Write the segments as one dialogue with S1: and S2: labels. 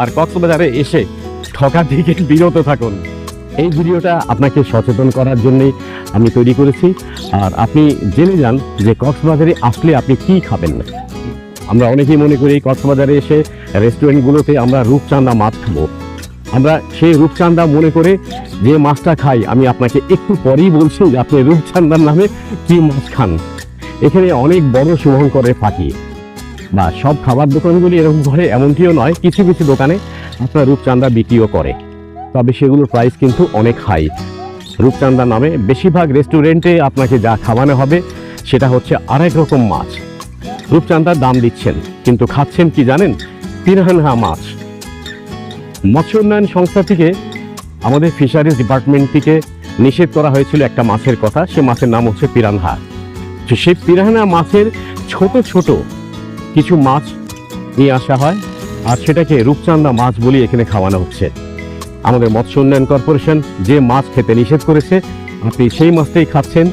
S1: আর কক্সবাজারে এসে ঠকা থেকে বিরত থাকুন। এই ভিডিওটা আপনাকে সচেতন করার জন্যই আমি তৈরি করেছি। আর আপনি জেনে যান যে কক্সবাজারে আসলে আপনি কি খাবেন। না আমরা অনেকেই মনে করি কক্সবাজারে এসে রেস্টুরেন্টগুলোতে আমরা রূপচান্দা মাছ খাব। আমরা সেই রূপচান্দা মনে করে যে মাছটা খাই, আমি আপনাকে একটু পরেই বলছি যে আপনি রূপচাঁদার নামে কি মাছ খান। এখানে অনেক বড় শুভঙ্করের ফাঁকি। বা সব খাবার দোকানগুলি এরকম করে, এমনটিও নয়, কিছু কিছু দোকানে আপনার রূপচান্দা বিক্রিও করে। তবে সেগুলোর প্রাইস কিন্তু অনেক হাই রূপচাঁদা নামে বেশিরভাগ রেস্টুরেন্টে আপনাকে যা খাওয়ানো হবে, সেটা হচ্ছে আরেক রকম মাছ। রূপচাঁদার দাম দিচ্ছেন, কিন্তু খাচ্ছেন কি জানেন? পিরানহা মাছ। মৎস্য উন্নয়ন সংস্থা থেকে আমাদের ফিশারিজ ডিপার্টমেন্ট থেকে নিষেধ করা হয়েছিল একটা মাছের কথা, সে মাছের নাম হচ্ছে পিরানহা। সেই পিরানহা মাছের ছোট ছোট কিছু মাছ নিয়ে আসা হয় আর সেটাকে রূপচান্দা মাছ বলি এখানে খাওয়ানো হচ্ছে। আমাদের মৎস্য উন্নয়ন কর্পোরেশন যে মাছ খেতে নিষেধ করেছে, আপনি সেই মাছটাই খাচ্ছেন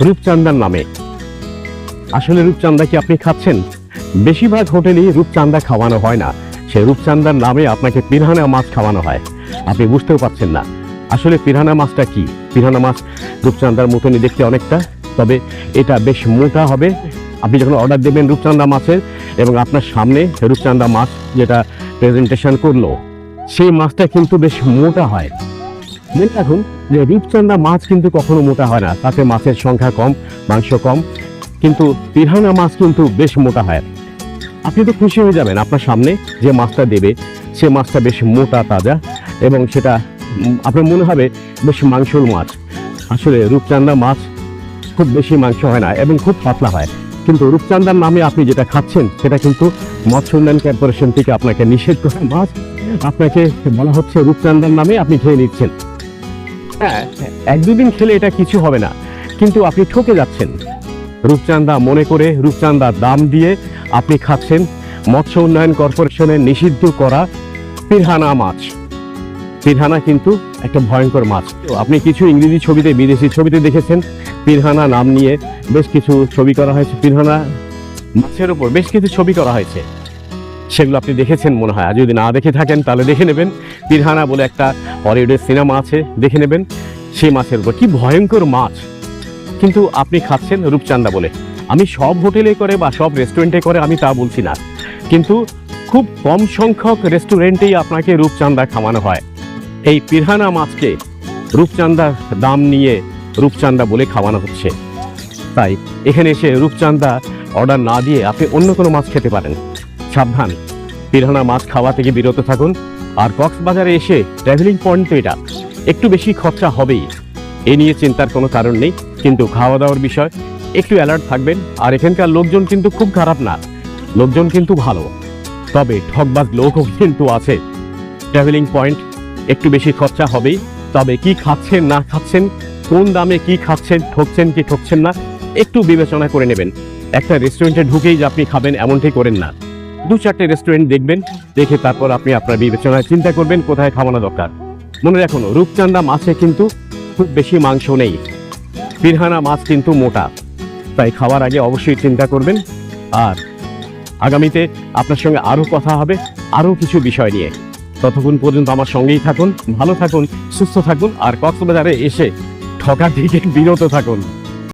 S1: রূপচাঁদার নামে। আসলে রূপচাঁদা কি আপনি খাচ্ছেন? বেশিরভাগ হোটেলেই রূপচাঁদা খাওয়ানো হয় না। সেই রূপচাঁদার নামে আপনাকে পিরানা মাছ খাওয়ানো হয়। আপনি বুঝতেও পারছেন না। আসলে পিরানা মাছটা কি? পিরানা মাছ রূপচাঁদার মতনই দেখতে অনেকটা, তবে এটা বেশ মোটা হবে। আপনি যখন অর্ডার দেবেন রূপচান্দা মাছের এবং আপনার সামনে রূপচান্দা মাছ যেটা প্রেজেন্টেশন করল, সেই মাছটা কিন্তু বেশ মোটা হয়। মনে রাখুন যে রূপচাঁদা মাছ কিন্তু কখনো মোটা হয় না, তাতে মাছের সংখ্যা কম, মাংস কম, কিন্তু পিরানা মাছ কিন্তু বেশ মোটা হয়। আপনি তো খুশি হয়ে যাবেন, আপনার সামনে যে মাছটা দেবে, সে মাছটা বেশ মোটা, তাজা এবং সেটা আপনার মনে হবে বেশ মাংসল মাছ। আসলে রূপচান্দা মাছ খুব বেশি মাংস হয় না এবং খুব পাতলা হয়। কিন্তু রূপচাঁদার নামে আপনি যেটা খাচ্ছেন, সেটা কিন্তু মৎস্য উন্নয়ন কর্পোরেশন থেকে আপনাকে নিষেধ করা মাছ আপনাকে বলা হচ্ছে রূপচাঁদার নামে আপনি খেয়ে নিচ্ছেন। হ্যাঁ এক দুদিন খেলে এটা কিছু হবে না, কিন্তু আপনি ঠকে যাচ্ছেন। রূপচান্দা মনে করে রূপচান্দার দাম দিয়ে আপনি খাচ্ছেন মৎস্য উন্নয়ন কর্পোরেশনের নিষিদ্ধ করা পিরহানা মাছ। পিরহানা কিন্তু একটা ভয়ঙ্কর মাছ। আপনি কিছু ইংরেজি ছবিতে, বিদেশি ছবিতে দেখেছেন, পিরহানা নাম নিয়ে বেশ কিছু ছবি করা হয়েছে। পিরহানা মাছের উপর বেশ কিছু ছবি করা হয়েছে। সেগুলো আপনি দেখেছেন মনে হয়। আর যদি না দেখে থাকেন, তাহলে দেখে নেবেন। পিরহানা বলে একটা হলিউডের সিনেমা আছে, দেখে নেবেন সেই মাছের উপর। কি ভয়ঙ্কর মাছ। কিন্তু আপনি খাচ্ছেন রূপচান্দা বলে। আমি সব হোটেলে করে বা সব রেস্টুরেন্টে করে আমি তা বলছি না। কিন্তু খুব কম সংখ্যক রেস্টুরেন্টেই আপনাকে রূপচাঁদা খাওয়ানো হয়। এই পিরহানা মাছকে রূপচাঁদার দাম নিয়ে রূপচাঁদা বলে খাওয়ানো হচ্ছে। তাই এখানে এসে রূপচাঁদা অর্ডার না দিয়ে আপনি অন্য কোনো মাছ খেতে পারেন। সাবধান, পিরহানা মাছ খাওয়া থেকে বিরত থাকুন আর কক্সবাজারে এসে ট্রাভেলিং পয়েন্ট তো এটা একটু বেশি খরচা হবেই। এ নিয়ে চিন্তার কোনো কারণ নেই, কিন্তু খাওয়া দাওয়ার বিষয়, একটু অ্যালার্ট থাকবেন। আর এখানকার লোকজন কিন্তু খুব খারাপ না। লোকজন কিন্তু ভালো। তবে ঠকবাজ লোকও কিন্তু আছে। ট্রাভেলিং পয়েন্ট একটু বেশি খরচা হবেই। তবে কি খাচ্ছেন, না খাচ্ছেন, কোন দামে কি খাচ্ছেন, ঠকছেন কি ঠকছেন না, একটু বিবেচনা করে নেবেন। একটা রেস্টুরেন্টে ঢুকেই যে আপনি খাবেন এমনটি করেন না। দু চারটে রেস্টুরেন্ট দেখবেন, দেখে তারপর আপনি আপনার বিবেচনায় চিন্তা করবেন কোথায় খাওয়ানো দরকার। মনে রাখুন রূপচান্দা মাছে কিন্তু খুব বেশি মাংস নেই। পিরহানা মাছ কিন্তু মোটা। তাই খাওয়ার আগে অবশ্যই চিন্তা করবেন। আর আগামীতে আপনার সঙ্গে আরও কথা হবে, আরও কিছু বিষয় নিয়ে। ততক্ষণ পর্যন্ত আমার সঙ্গেই থাকুন, ভালো থাকুন, সুস্থ থাকুন, আর কক্সবাজারে এসে ঠকা থেকে বিরত থাকুন।